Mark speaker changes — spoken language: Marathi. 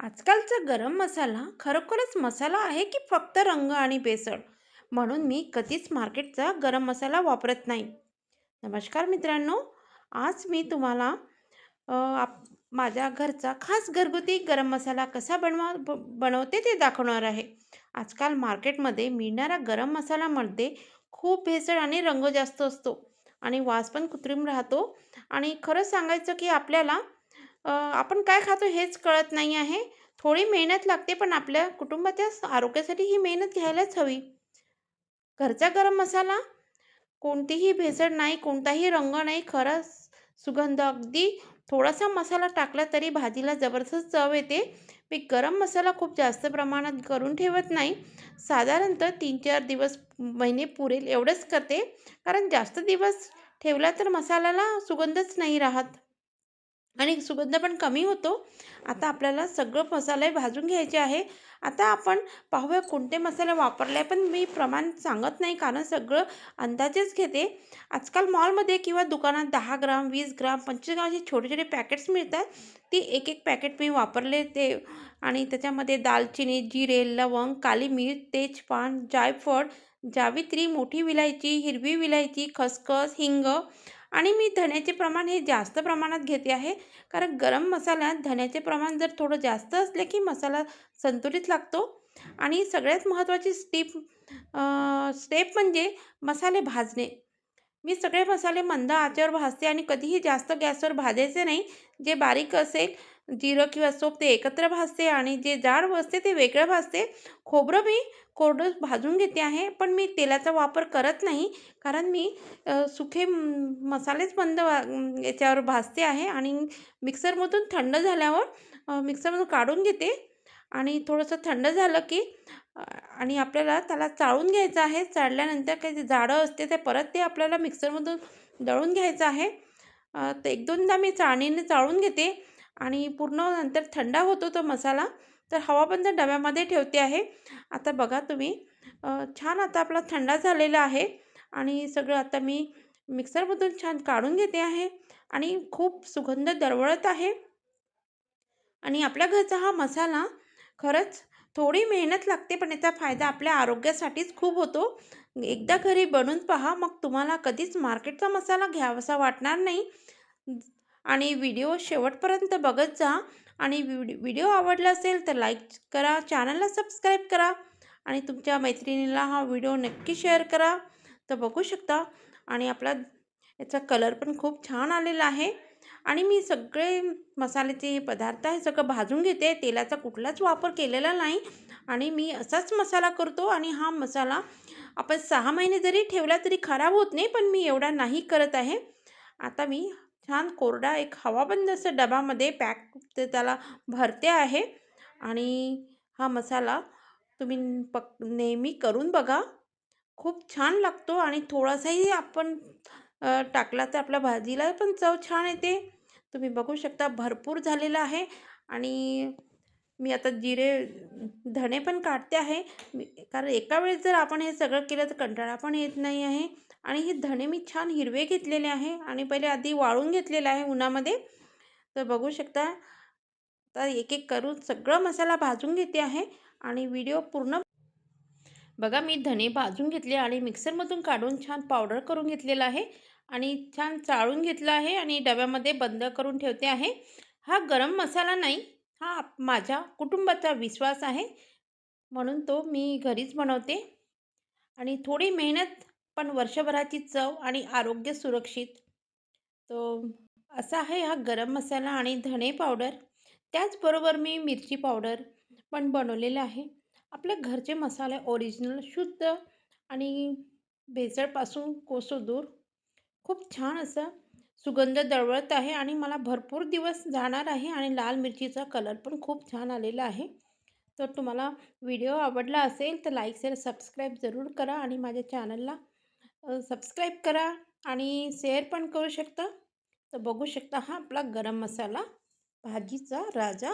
Speaker 1: आजकालचा गरम मसाला खरोखरच मसाला आहे की फक्त रंग आणि बेसळ म्हणून मी कधीच मार्केटचा गरम मसाला वापरत नाही. नमस्कार मित्रांनो आज मी तुम्हाला आप माझ्या घरचा खास घरगुती गरम मसाला कसा बनवा ब बनवते ते दाखवणार आहे. आजकाल मार्केटमध्ये मिळणाऱ्या गरम मसाल्यामध्ये म्हणजे खूप भेसळ आणि रंग जास्त असतो आणि वास पण कृत्रिम राहतो. आणि खरं सांगायचं की आपल्याला अ, आपण काय खातो हेच कळत नाही आहे. थोडी मेहनत लागते, पण आपल्या कुटुंबाच्या आरोग्यासाठी ही मेहनत घ्यायलाच हवी. घरचा गरम मसाला कोणतीही भेसळ नाही, कोणताही रंग नाही, खरा सुगंध. अगदी थोडासा मसाला टाकला तरी भाजीला जबरदस्त चव येते. मी गरम मसाला खूप जास्त प्रमाणात करून ठेवत नाही. साधारणतः 3-4 दिवस, महिने पुरेल एवढंच करते. कारण जास्त दिवस ठेवला तर मसाल्याला सुगंधच नाही राहत. आणि सुगंध पण कमी होतो. आता आपल्याला सगळं मसाले भाजून घ्यायचे आहे. आता आपण पाहूया कोणते मसाले वापरले पण मी प्रमाण सांगत नाही कारण सगळं अंदाजेच घेते. आजकाल मॉलमध्ये किंवा दुकानात दहा ग्राम, वीस ग्राम, 25 ग्राम छोटे-छोटे पॅकेट्स मिळतात. ती एक-एक पॅकेट मी वापरले ते आणि त्याच्यामध्ये दालचिनी, जिरे, लवंग, काली मिर तेजपान, जायफळ, जावित्री, मोठी विलायची, हिरवी विलायची, खसखस, हिंग आणि मी धण्याचे प्रमाण हे जास्त प्रमाणात घेते आहे. कारण गरम मसाल्यात धण्याचे प्रमाण जर थोडं जास्त असले की मसाला संतुलित लागतो आणि सगळ्यात महत्त्वाची स्टीप स्टेप म्हणजे मसाले भाजणे. मी सगळे मसाले मंद आचेवर भाजते आणि कधीही जास्त गॅसवर भाजायचे नाही. जे बारीक असेल जिरं किंवा सोप ते एकत्र भाजते आणि जे जाड असते ते वेगळं भाजते. खोबरं मी कोरडं भाजून घेते आहे, पण मी तेलाचा वापर करत नाही. कारण मी सुखे मसालेच बंद याच्यावर भाजते आहे आणि मिक्सरमधून थंड झाल्यावर मिक्सरमधून काढून घेते आणि थोडंसं थंड झालं की आणि आपल्याला त्याला चाळून घ्यायचं आहे. चाळल्यानंतर काही जे जाडं असते ते परत ते आपल्याला मिक्सरमधून दळून घ्यायचं आहे. तर 1-2दा मी चाळणीने चाळून घेते आणि पूर्ण नंतर थंडा होतो तो मसाला. तर हवा बंद डब्यामध्ये ठेवते आहे. आता बघा तुम्ही छान आता आपला थंडा झालेला आहे आणि सगळं आता मी मिक्सरमधून छान काढून घेते आहे आणि खूप सुगंध दरवळत आहे. आणि आपल्या घरचा हा मसाला खरंच थोडी मेहनत लागते, पण याचा फायदा आपल्या आरोग्यासाठीच खूप होतो. एकदा घरी बनवून पहा, मग तुम्हाला कधीच मार्केटचा मसाला घ्यावासा वाटणार नाही. आणि व्हिडिओ शेवटपर्यंत बघत जा आणि व्हिड व्हिडिओ आवडला असेल तर लाईक करा, चॅनलला सबस्क्राईब करा आणि तुमच्या मैत्रिणीला हा व्हिडिओ नक्की शेअर करा. तर बघू शकता आणि आपला याचा कलर पण खूप छान आलेला आहे आणि मी सगळे मसाल्याचे पदार्थ आहे सगळं भाजून घेते. तेलाचा कुठलाच वापर केलेला नाही आणि मी असाच मसाला करतो आणि हा मसाला आपण सहा महिने जरी ठेवला तरी खराब होत नाही, पण मी एवढा नाही करत आहे. आता मी छान कोरडा एक हवाबंद असं डबामध्ये पॅक ते त्याला भरते आहे आणि हा मसाला तुम्ही पक नेहमी करून बघा. खूप छान लागतो आणि थोडासाही आपण टाकला तर आपल्या भाजीला पण चव छान येते. तुम्ही बघू शकता भरपूर झालेला आहे आणि मी आता जिरे, धणे पण काढते आहे. मी कारण एका वेळेस जर आपण हे सगळं केलं तर कंटाळा पण येत नाही आहे आणि हे धणे मी छान हिरवे घेतलेले आहे आणि पहिले आधी वाळून घेतलेलं आहे उन्हामध्ये. तर बघू शकता. तर एक-एक करून सगळं मसाला भाजून घेते आहे आणि व्हिडिओ पूर्ण बघा मी धणे भाजून घेतले आणि मिक्सरमधून काढून छान पावडर करून घेतलेला आहे आणि छान चाळून घेतलं आहे आणि डब्यामध्ये बंद करून ठेवते आहे. हा गरम मसाला नाही, हा माझ्या कुटुंबाचा विश्वास आहे. म्हणून तो मी घरीच बनवते आणि थोडी मेहनत पण वर्षभराची चव आणि आरोग्य सुरक्षित. तो असा आहे हा गरम मसाला आणि धणे पावडर. त्याचबरोबर मी मिरची पावडर पण बनवलेलं आहे. आपल्या घरचे मसाले ओरिजिनल, शुद्ध आणि भेसळपासून कोसो दूर. खूप छान असं सुगंध दळवळत आहे आणि मला भरपूर दिवस जाणार आहे आणि लाल मिरचीचा कलर पण खूप छान आलेला आहे. तर तुम्हाला व्हिडिओ आवडला असेल तर लाईक, शेअर, सबस्क्राईब जरूर करा आणि माझ्या चॅनलला सबस्क्राईब करा आणि शेअर पण करू शकता. तर बघू शकता हा आपला गरम मसाला भाजीचा राजा